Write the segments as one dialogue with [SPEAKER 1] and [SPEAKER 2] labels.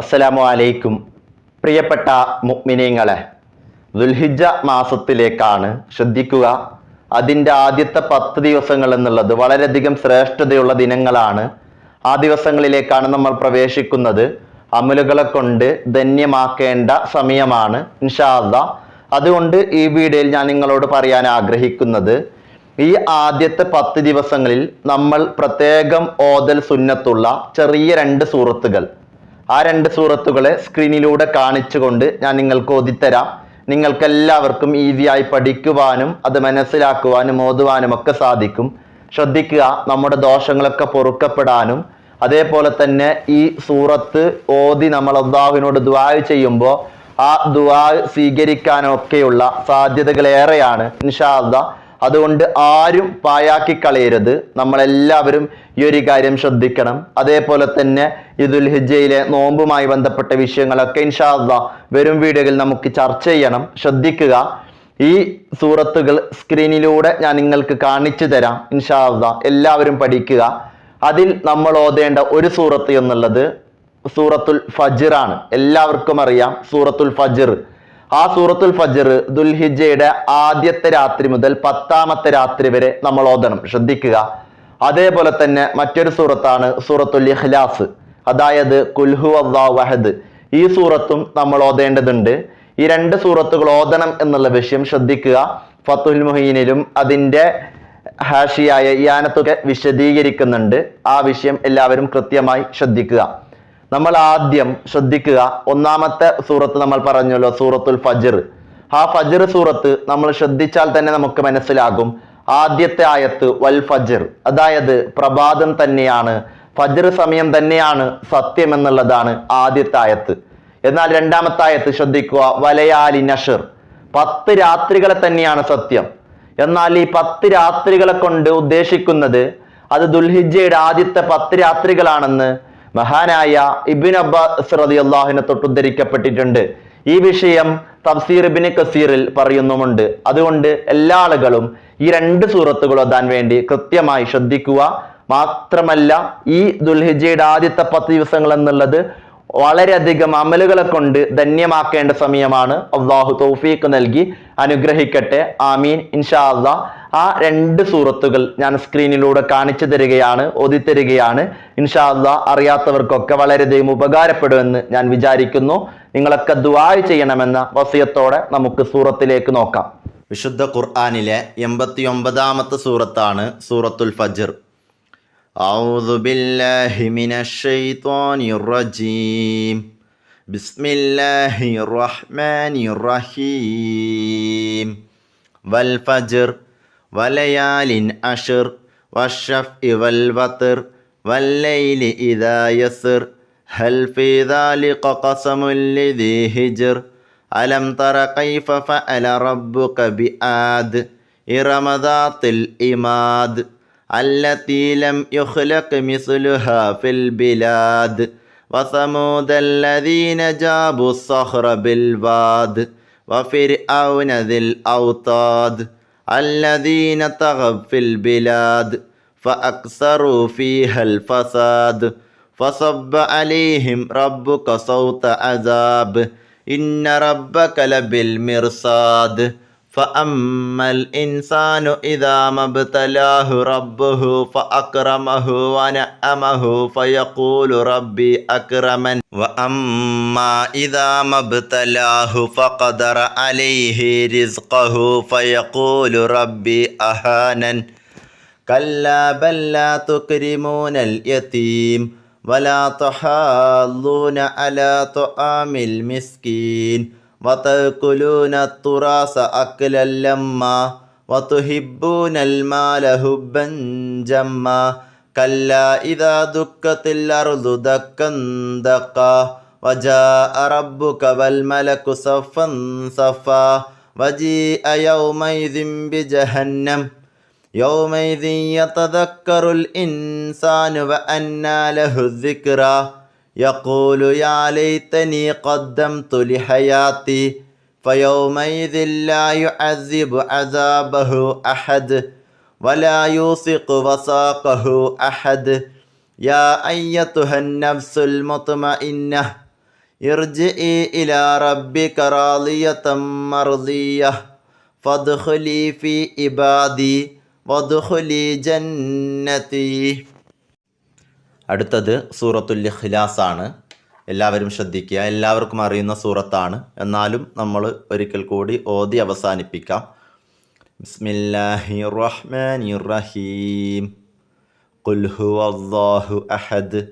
[SPEAKER 1] അസ്സലാമു അലൈക്കും പ്രിയപ്പെട്ട മുഅ്മിനീങ്ങളെ ദുൽഹിജ മാസത്തിലേക്കാണ് ശ്രദ്ധിക്കുക. അതിന്റെ ആദ്യത്തെ പത്ത് ദിവസങ്ങൾ എന്നുള്ളത് വളരെയധികം ശ്രേഷ്ഠതയുള്ള ദിനങ്ങളാണ്. ആ ദിവസങ്ങളിലേക്കാണ് നമ്മൾ പ്രവേശിക്കുന്നത്. അമലുകളെ കൊണ്ട് ധന്യമാക്കേണ്ട സമയമാണ് ഇൻഷാ അല്ലാ അതുകൊണ്ട് ഈ വീഡിയോയിൽ ഞാൻ നിങ്ങളോട് പറയാൻ ആഗ്രഹിക്കുന്നത് ഈ ആദ്യത്തെ പത്ത് ദിവസങ്ങളിൽ നമ്മൾ പ്രത്യേകം ഓതൽ സുന്നത്തുള്ള ചെറിയ രണ്ട് സൂറത്തുകൾ. ആ രണ്ട് സൂറത്തുകളെ സ്ക്രീനിലൂടെ കാണിച്ചുകൊണ്ട് ഞാൻ നിങ്ങൾക്ക് ഓതിത്തരാം. നിങ്ങൾക്ക് എല്ലാവർക്കും ഈസിയായി പഠിക്കുവാനും അത് മനസ്സിലാക്കുവാനും ഓതുവാനും ഒക്കെ സാധിക്കും. ശ്രദ്ധിക്കുക നമ്മുടെ ദോഷങ്ങളൊക്കെ പൊറുക്കപ്പെടാനും. അതേപോലെ തന്നെ ഈ സൂറത്ത് ഓതി നമ്മൾ അള്ളാഹുവിനോട് ദുആ ചെയ്യുമ്പോൾ ആ ദുആ സ്വീകരിക്കാനൊക്കെയുള്ള സാധ്യതകൾ ഏറെയാണ് അല്ലാ അതുകൊണ്ട് ആരും പായാക്കി കളയരുത്. നമ്മളെല്ലാവരും ഈ ഒരു കാര്യം ശ്രദ്ധിക്കണം. അതേപോലെ തന്നെ ഇദുൽ ഹിജയിലെ നോമ്പുമായി ബന്ധപ്പെട്ട വിഷയങ്ങളൊക്കെ ഇൻഷാദ വരും വീഡിയോയിൽ നമുക്ക് ചർച്ച ചെയ്യണം. ശ്രദ്ധിക്കുക. ഈ സൂറത്തുകൾ സ്ക്രീനിലൂടെ ഞാൻ നിങ്ങൾക്ക് കാണിച്ചു തരാം ഇൻഷാദ എല്ലാവരും പഠിക്കുക. അതിൽ നമ്മൾ ഓതേണ്ട ഒരു സൂറത്ത് എന്നുള്ളത് സൂറത്തുൽ ഫജിറാണ്. എല്ലാവർക്കും അറിയാം സൂറത്തുൽ ഫജിർ. ആ സൂറത്തുൽ ഫജർ ദുൽഹിജയുടെ ആദ്യത്തെ രാത്രി മുതൽ പത്താമത്തെ രാത്രി വരെ നമ്മൾ ഓതണം. ശ്രദ്ധിക്കുക. അതേപോലെ തന്നെ മറ്റൊരു സൂറത്താണ് സൂറത്തുൽ ഇഖ്ലാസ്. അതായത് കുൽഹു അള്ളാ വഹദ്. ഈ സൂറത്തും നമ്മൾ ഓതേണ്ടതുണ്ട്. ഈ രണ്ട് സൂറത്തുകൾ ഓതണം എന്നുള്ള വിഷയം ശ്രദ്ധിക്കുക. ഫത്തുൽ മുഹീനിലും അതിന്റെ ഹാഷിയായ യാനത്തൊക്കെ വിശദീകരിക്കുന്നുണ്ട്. ആ വിഷയം എല്ലാവരും കൃത്യമായി ശ്രദ്ധിക്കുക. നമ്മൾ ആദ്യം ശ്രദ്ധിക്കുക ഒന്നാമത്തെ സൂറത്ത് നമ്മൾ പറഞ്ഞല്ലോ സൂറത്തുൽ ഫജർ. ആ ഫജർ സൂറത്ത് നമ്മൾ ശ്രദ്ധിച്ചാൽ തന്നെ നമുക്ക് മനസ്സിലാകും ആദ്യത്തെ ആയത്ത് വൽ ഫജർ. അതായത് പ്രഭാതം തന്നെയാണ് ഫജർ സമയം തന്നെയാണ് സത്യം എന്നുള്ളതാണ് ആദ്യത്തെ ആയത്ത്. എന്നാൽ രണ്ടാമത്തെ ആയത്ത് ശ്രദ്ധിക്കുക വലയാലി നഷർ. പത്ത് രാത്രികളെ തന്നെയാണ് സത്യം. എന്നാൽ ഈ പത്ത് രാത്രികളെ കൊണ്ട് ഉദ്ദേശിക്കുന്നത് അത് ദുൽഹിജയുടെ ആദ്യത്തെ പത്ത് രാത്രികളാണെന്ന് മഹാനായ ഇബിൻ അബ്ബാസ് റതി അള്ളാഹുവിനെ തൊട്ടുദ്ധരിക്കപ്പെട്ടിട്ടുണ്ട് ഈ വിഷയം തഫ്സീർ ഇബിന് കസീറിൽ പറയുന്നുമുണ്ട്. അതുകൊണ്ട് എല്ലാ ആളുകളും ഈ രണ്ട് സൂറത്തുകൾ ഓതാൻ വേണ്ടി കൃത്യമായി ശ്രദ്ധിക്കുക. മാത്രമല്ല ഈ ദുൽഹിജയുടെ ആദ്യത്തെ പത്ത് ദിവസങ്ങൾ എന്നുള്ളത് വളരെയധികം അമലുകളെ കൊണ്ട് ധന്യമാക്കേണ്ട സമയമാണ്. അള്ളാഹു തൗഫീഖ് നൽകി അനുഗ്രഹിക്കട്ടെ. ആമീൻ. ഇൻഷാ അള്ളാ ആ രണ്ട് സൂറത്തുകൾ ഞാൻ സ്ക്രീനിലൂടെ കാണിച്ചു തരികയാണ് ഓതിത്തരികയാണ്. ഇൻഷാ അള്ളാ അറിയാത്തവർക്കൊക്കെ വളരെയധികം ഉപകാരപ്പെടുമെന്ന് ഞാൻ വിചാരിക്കുന്നു. നിങ്ങളൊക്കെ ദുബായ് ചെയ്യണമെന്ന വസിയത്തോടെ നമുക്ക് സൂറത്തിലേക്ക് നോക്കാം. വിശുദ്ധ ഖുർആാനിലെ എൺപത്തി ഒമ്പതാമത്തെ സൂറത്താണ് സൂറത്തുൽ ഫജ്ർ. أعوذ بالله من الشيطان الرجيم. بسم الله الرحمن الرحيم. والفجر وليال عشر والشفع والوتر والليل إذا يسر. هل في ذلك قسم لذي هجر؟ ألم تر كيف فعل ربك بآد إرم ذات الإماد؟ التي لم يخلق مثلها في البلاد. وثمود الذين جابوا الصخر بالواد. وفرعون ذي الأوتاد الذين طغوا في البلاد. فأكثروا فيها الفساد. فصب عليهم ربك صوت عذاب. إن ربك لبالمرصاد. فأما الإنسان إذا ما ابتلاه ربه فأكرمه ونعمه فيقول ربي أكرمن وأما إذا ما ابتلاه فقدر عليه رزقه فيقول ربي أهانن كلا بل لا تكرمون اليتيم ولا تحاضون على طعام المسكين وتأكلون التراث أكلا لما وتحبون المال حبا جما كلا إذا دكت الأرض دكا دقا وجاء ربك والملك صفا صفا وجيء يومئذ بجهنم يومئذ يتذكر الإنسان وأنى له الذكرى يقول يا ليتني قدمت لحياتي فيومئذ لا يعذب عذابه أحد ولا يوثق وثاقه أحد. يا أيتها النفس المطمئنة ارجئي إلى ربك راضية مرضية فادخلي في عبادي وادخلي جنتي. അടുത്തത് സൂറത്തുൽ ആണ്. എല്ലാവരും ശ്രദ്ധിക്കുക. എല്ലാവർക്കും അറിയുന്ന സൂറത്താണ്. എന്നാലും നമ്മൾ ഒരിക്കൽ കൂടി ഓതി അവസാനിപ്പിക്കാം. ബിസ്മില്ലാഹി റഹ്മാനി റഹീം ഖുൽ ഹുവല്ലാഹു അഹദ്.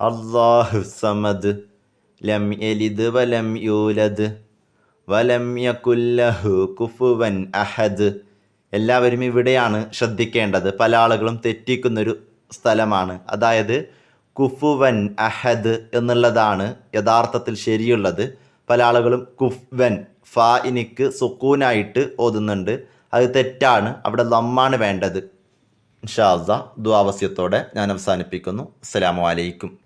[SPEAKER 1] അല്ലാഹു സമദ്. ലം യലിദ് വലം യൂലദ്. വലം യകുല്ലഹു കുഫുവൻ അഹദ്. എല്ലാവരും ഇവിടെയാണ് ശ്രദ്ധിക്കേണ്ടത്. പല ആളുകളും തെറ്റിക്കുന്നൊരു സ്ഥലമാണ്. അതായത് കുഫുവൻ അഹദ് എന്നുള്ളതാണ് യഥാർത്ഥത്തിൽ ശരിയുള്ളത്. പല ആളുകളും കുഫ്വൻ ഫാ ഇനിക്ക് സുക്കൂനായിട്ട് ഓതുന്നുണ്ട്. അത് തെറ്റാണ്. അവിടെ ലമ്മാണ് വേണ്ടത്. ഇൻഷാ ഷാസ ദ്വാവസ്യത്തോടെ ഞാൻ അവസാനിപ്പിക്കുന്നു. അസ്സലാമു അലൈക്കും.